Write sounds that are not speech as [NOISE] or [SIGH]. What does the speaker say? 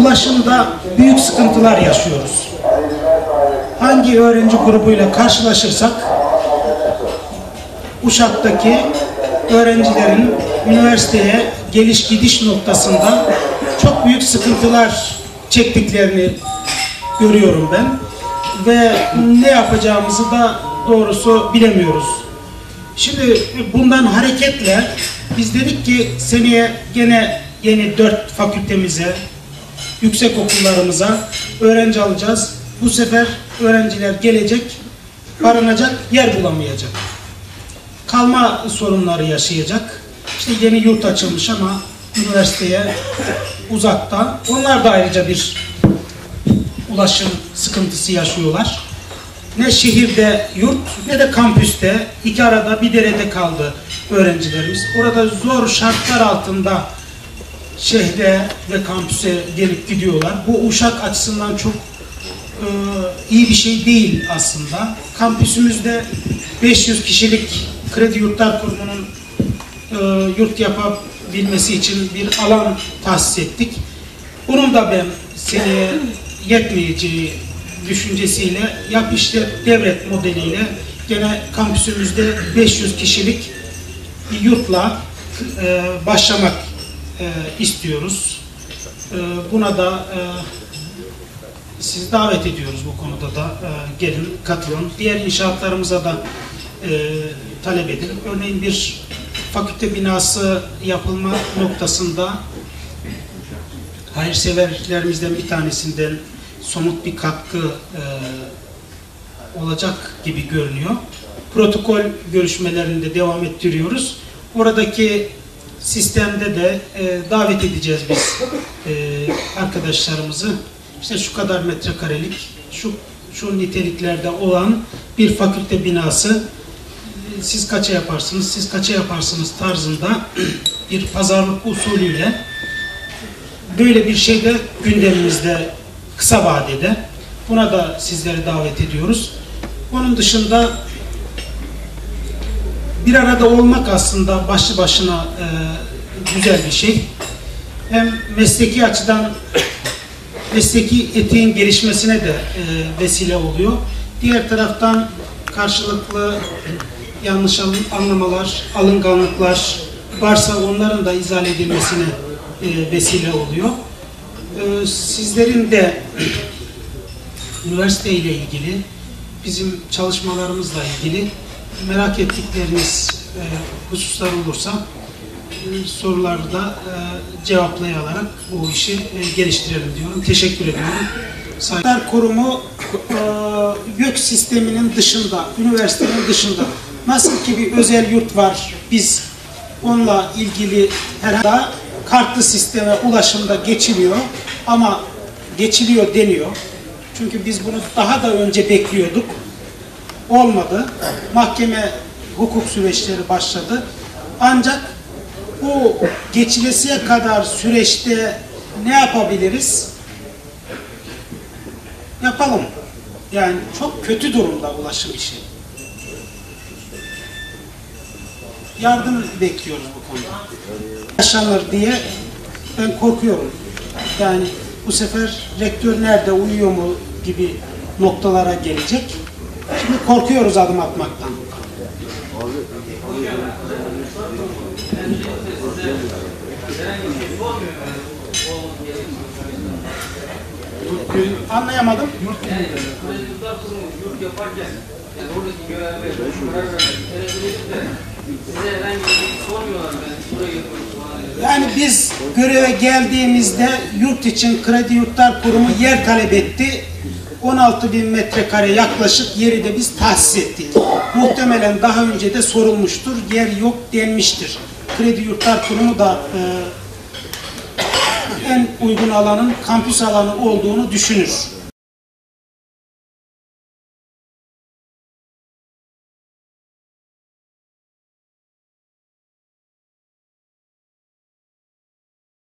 ulaşımda büyük sıkıntılar yaşıyoruz. Hangi öğrenci grubuyla karşılaşırsak Uşak'taki öğrencilerin üniversiteye geliş gidiş noktasında çok büyük sıkıntılar çektiklerini görüyorum ben ve ne yapacağımızı da doğrusu bilemiyoruz. Şimdi bundan hareketle biz dedik ki seneye gene yeni dört fakültemize, yüksek okullarımıza öğrenci alacağız. Bu sefer öğrenciler gelecek, barınacak yer bulamayacak. Kalma sorunları yaşayacak. İşte yeni yurt açılmış ama üniversiteye uzakta. Onlar da ayrıca bir ulaşım sıkıntısı yaşıyorlar. Ne şehirde yurt ne de kampüste iki arada bir derede kaldı öğrencilerimiz. Orada zor şartlar altında şehre ve kampüse gelip gidiyorlar. Bu Uşak açısından çok e, iyi bir şey değil aslında. Kampüsümüzde 500 kişilik Kredi Yurtlar Kurumu'nun e, yurt yapabilmesi için bir alan tahsis ettik. Bunun da ben seneye yetmeyeceği düşüncesiyle yap işte devlet modeliyle gene kampüsümüzde 500 kişilik bir yurtla e, başlamak e, istiyoruz. E, buna da e, sizi davet ediyoruz bu konuda da e, gelin katılın. Diğer inşaatlarımıza da e, talep edin. Örneğin bir fakülte binası yapılma noktasında hayırseverlerimizden bir tanesinden somut bir katkı e, olacak gibi görünüyor. Protokol görüşmelerinde devam ettiriyoruz. Oradaki sistemde de e, davet edeceğiz biz e, arkadaşlarımızı. İşte şu kadar metrekarelik, şu şu niteliklerde olan bir fakülte binası e, siz kaça yaparsınız, siz kaça yaparsınız tarzında [CLEARS THROAT] bir pazarlık usulüyle böyle bir şey de gündemimizde kısa vadede. Buna da sizleri davet ediyoruz. Onun dışında bir arada olmak aslında başlı başına e, güzel bir şey. Hem mesleki açıdan mesleki etiğin gelişmesine de e, vesile oluyor. Diğer taraftan karşılıklı yanlış anlamalar, alınganlıklar varsa onların da izah edilmesine e, vesile oluyor. E, sizlerin de [CLEARS THROAT] üniversite ile ilgili, bizim çalışmalarımızla ilgili merak ettikleriniz e, hususlar olursa e, soruları da e, cevaplayarak bu işi e, geliştirelim diyorum. Teşekkür ediyorum. Sayılar Kurumu e, YÖK sisteminin dışında, üniversitenin dışında nasıl ki bir özel yurt var, biz onunla ilgili herhangi kartlı sisteme ulaşımda geçiliyor ama geçiliyor deniyor. Çünkü biz bunu daha da önce bekliyorduk. Olmadı. Mahkeme hukuk süreçleri başladı. Ancak bu geçilesiye kadar süreçte ne yapabiliriz? Yapalım. Yani çok kötü durumda ulaşım işi. Yardım bekliyoruz bu konuda. Yaşanır diye ben korkuyorum. Yani bu sefer rektör nerede uyuyor mu gibi noktalara gelecek. Şimdi korkuyoruz adım atmaktan. Anlayamadım. Yurt yani diye. Yani biz göreve geldiğimizde yurt için Kredi Yurtlar Kurumu yer talep etti. 16 bin metrekare yaklaşık yeri de biz tahsis ettik. Muhtemelen daha önce de sorulmuştur. Yer yok denmiştir. Kredi Yurtlar Kurumu da e, en uygun alanın kampüs alanı olduğunu düşünür.